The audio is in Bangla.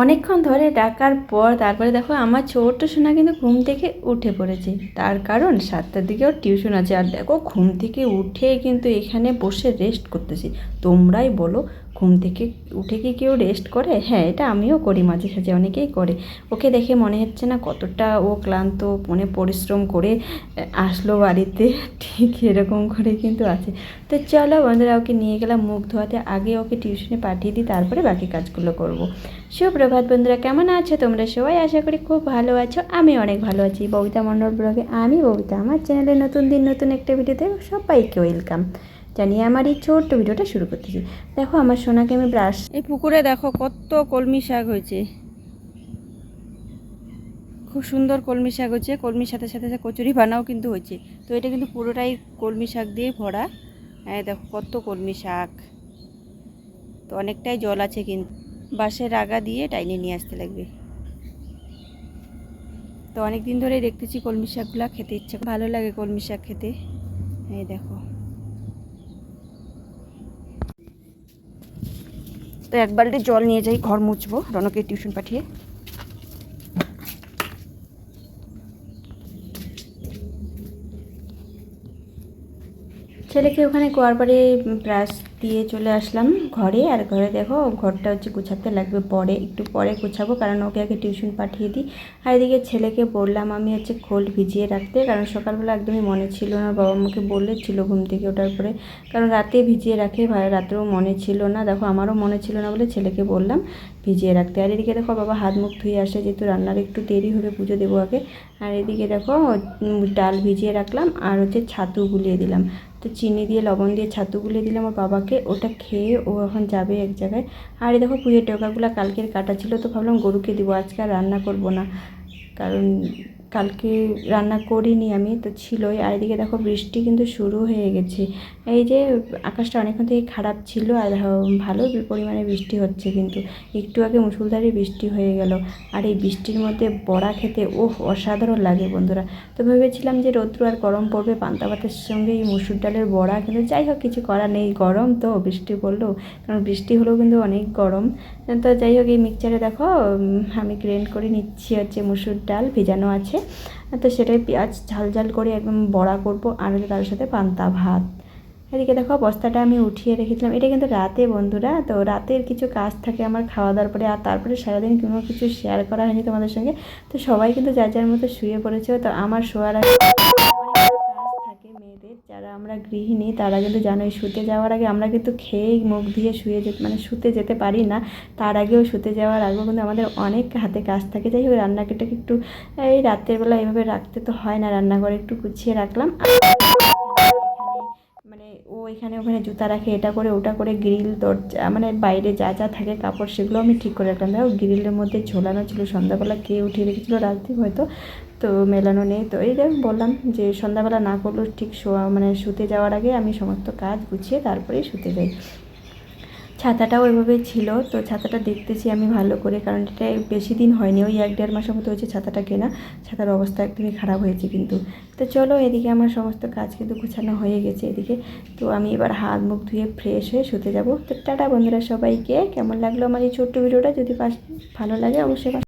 অনেকক্ষণ ধরে ডাকার পর তারপরে দেখো আমার ছোট্ট সোনা কিন্তু ঘুম থেকে উঠে পড়েছে। তার কারণ সাতটার দিকে ওর টিউশন আছে। আর দেখো ঘুম থেকে উঠে কিন্তু এখানে বসে রেস্ট করতেছি। তোমরাই বলো ঘুম থেকে উঠে কি কেউ রেস্ট করে? হ্যাঁ এটা আমিও করি মাঝে সাঝে, অনেকেই করে। ওকে দেখে মনে হচ্ছে না কতটা ও ক্লান্ত, মনে পরিশ্রম করে আসলো বাড়িতে। ঠিক এরকম করে কিন্তু আছে। তো চলো বন্ধুরা, ওকে নিয়ে গেলাম মুখ ধোয়াতে। আগে ওকে টিউশনে পাঠিয়ে দিই, তারপরে বাকি কাজগুলো করব। সুপ্রভাত বন্ধুরা, কেমন আছো? তোমরা সবাই আশা করি খুব ভালো আছো। আমি অনেক ভালো আছি। ববিতা মণ্ডল ব্লগে আমি ববিতা। আমার চ্যানেলে নতুন দিন, নতুন একটা ভিডিওতে সবাইকে ওয়েলকাম জানিয়ে আমার এই ছোট্ট ভিডিওটা শুরু করতেছি। দেখো আমার সোনাকে আমি ব্রাশ এই পুকুরে দেখো কত কলমি শাক হয়েছে। খুব সুন্দর কলমি শাক হচ্ছে কলমির সাথে সাথে সাথে কচুরি বানাও কিন্তু হয়েছে। তো এটা কিন্তু পুরোটাই কলমি শাক দিয়ে ভরা। হ্যাঁ দেখো কত কলমি শাক। তো অনেকটাই জল আছে কিন্তু। বাঁশের আগা দিয়ে টাইনে নিয়ে আসতে লাগবে। তো অনেক দিন ধরেই দেখতেছি কলমি শাকগুলো খেতে ইচ্ছা ভালো লাগে কলমি শাক খেতে। এই দেখো। তো এক বালতি জল নিয়ে যাই, ঘর মুছবো রনকে টিউশন পাঠিয়ে। ছেলেকে ওখানে কোয়ার পরে ব্রাশ দিয়ে চলে আসলাম ঘরে। আর ঘরে দেখো, ঘরটা হচ্ছে গুছাতে লাগবে পরে। একটু পরে গুছাবো, কারণ ওকে আগে টিউশন পাঠিয়ে দিই। আর এদিকে ছেলেকে বললাম আমি হচ্ছে খোল ভিজিয়ে রাখতে, কারণ সকালবেলা একদমই মনে ছিল না। বাবা মাকে বললে ছিল ঘুম থেকে ওঠার পরে। কারণ রাতে ভিজিয়ে রাখে, ভাই, রাতেও মনে ছিল না। দেখো, আমারও মনে ছিল না বলে ছেলেকে বললাম ভিজিয়ে রাখতে। আর এদিকে দেখো, বাবা হাত মুখ ধুয়ে আসে, যেহেতু রান্নার একটু দেরি হবে পুজো দেবো আগে। আর এদিকে দেখো ডাল ভিজিয়ে রাখলাম, আর হচ্ছে ছাতু গুলিয়ে দিলাম। তো চিনি দিয়ে, লবণ দিয়ে ছাতু গুলিয়ে দিলাম আমার বাবাকে ওটা খেয়ে ও এখন যাবে এক জায়গায়। আর এই দেখো পুজোর টোকাগুলো কালকের কাটা ছিল, তো ভাবলাম গরুকে দিব। আজকে আর রান্না করব না, কারণ কালকে রান্না করিনি আমি, তো ছিলই। আর এদিকে দেখো বৃষ্টি কিন্তু শুরু হয়ে গেছে। এই যে আকাশটা অনেকক্ষণ থেকে খারাপ ছিল, আর ভালো পরিমাণে বৃষ্টি হচ্ছে কিন্তু। একটু আগে মুসুলধারে বৃষ্টি হয়ে গেল। আর এই বৃষ্টির মধ্যে বড়া খেতে ওহ, অসাধারণ লাগে বন্ধুরা। তো ভেবেছিলাম যে রৌদ্র আর গরম পড়বে, পান্তা ভাতের সঙ্গে এই মুসুর ডালের বড়া কিন্তু যাই হোক, কিছু করার নেই। গরম তো, বৃষ্টি পড়ল। কারণ বৃষ্টি হলেও কিন্তু অনেক গরম। তো যাই হোক, এই মিক্সচারে দেখো আমি গ্রেন্ড করে নিচ্ছি হচ্ছে মুসুর ডাল, ভেজানো আছে। তো সেটাই পেঁয়াজ ঝাল ঝাল করে একদম বড়া করব আর তার সাথে পান্তা ভাত। এদিকে দেখো বস্তাটা আমি উঠিয়ে রেখেছিলাম। এটা কিন্তু রাতে বন্ধুরা, তো রাতের কিছু কাজ থাকে আমার খাওয়া দাওয়ার পরে। আর তারপরে সারাদিন কোনো কিছু শেয়ার করা হয়নি তোমাদের সঙ্গে। তো সবাই কিন্তু যার যার মতো শুয়ে পড়েছে। তো আমার শোয়ার যারা আমরা গৃহিণী, তারা কিন্তু জানোই শুতে যাওয়ার আগে আমরা কিন্তু খেয়েই মুখ দিয়ে শুয়ে যেতে মানে শুতে যেতে পারি না। তার আগেও শুতে যাওয়ার আগেও কিন্তু আমাদের অনেক হাতে কাজ থাকে। যাই হোক রান্নাটাকে একটু, এই রাতের বেলা এভাবে রাখতে তো হয় না, রান্নাঘরে একটু গুছিয়ে রাখলাম। ও এখানে ওখানে জুতা রাখে, এটা করে, ওটা করে গ্রিল দরজা মানে বাইরে যা যা থাকে কাপড়, সেগুলো আমি ঠিক করে রাখলাম। দেখো গ্রিলের মধ্যে ঝোলানো ছিল, সন্ধ্যাবেলা কে উঠিয়ে রেখেছিল? রাত্রি হয়তো, তো মেলানো নেই। তো এই দেখ বললাম যে সন্ধ্যাবেলা না করলেও ঠিক শোয়া মানে শুতে যাওয়ার আগে আমি সমস্ত কাজ গুছিয়ে তারপরেই শুতে যাই। ছাতাটাও এভাবে ছিল, তো ছাতাটা দেখতেছি আমি ভালো করে, কারণ এটা বেশি দিন হয়নি, ওই এক দেড় মাসের মতো হয়েছে ছাতাটা কেনা, ছাতার অবস্থা একদমই খারাপ হয়েছে কিন্তু। তো চলো এদিকে আমার সমস্ত কাজ কিন্তু গুছানো হয়ে গেছে এদিকে, তো আমি এবার হাত মুখ ধুয়ে ফ্রেশ হয়ে শুতে যাব। তো টাটা বন্ধুরা সবাইকে, কেমন লাগল আমার এই ছোট্ট ভিডিওটা? যদি ভালো লাগে অবশ্যই